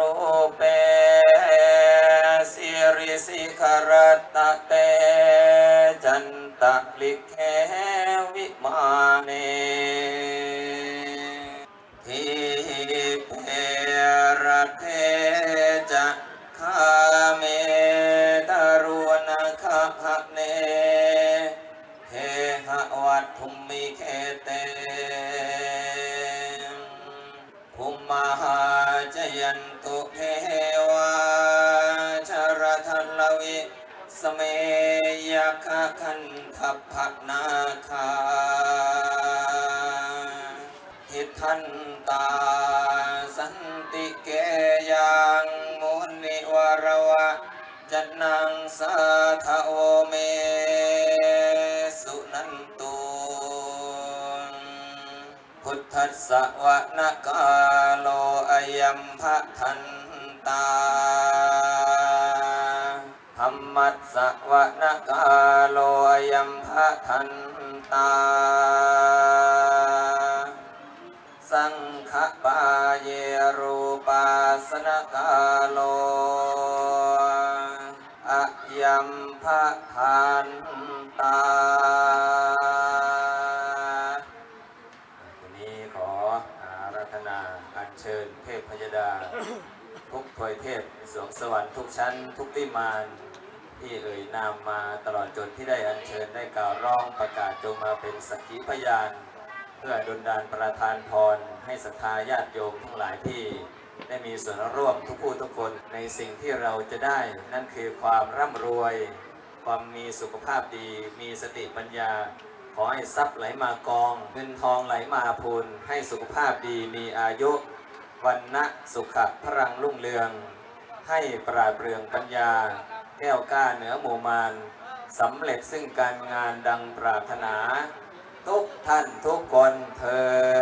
รูปเปสิริสิขรตะเตจันตะลิเควิมานีทิเปรเทจะคาเมตรุณคหะเนเทหะวัตถุมิเคเตภูมิมา ยันตุเทวาชรทัลลวิสเมยคคันทัพพนาคาทิทันตาสันติเกยังมุนิวรวะจันนังสาทโอเม พุทธัสสะวะนะกาโลอยัมภะทันตาธรรมัสสะวะนะกาโลอยัมภะทันตา สังฆปาเยรูปาสนกาโลอยัมภะทันตา นาอัญเชิญเทพพยดา ทุกถวยเทพสวงสวรรค์ทุกชั้น ทุกวิมานที่เอ่ยนามมาตลอดจนที่ได้อัญเชิญได้กล่าวร้องประกาศจงมาเป็นสักขีพยาน เพื่อดลดานประทานพร ให้ศรัทธาญาติโยมทั้งหลายที่ได้มีส่วนร่วมทุกผู้ทุกคนในสิ่งที่เราจะได้ นั่นคือความร่ำรวย ความมีสุขภาพดี มีสติปัญญา ขอให้ทรัพย์ไหลมากอง เงินทองไหลมาพูน ให้สุขภาพดีมีอายุวันนะสุขะพรังรุ่งเรือง ให้ปราดเปรื่องปัญญา แก้วกล้าเหนือหมู่มารสำเร็จซึ่งการงานดังปรารถนา ทุกท่านทุกคนเธอ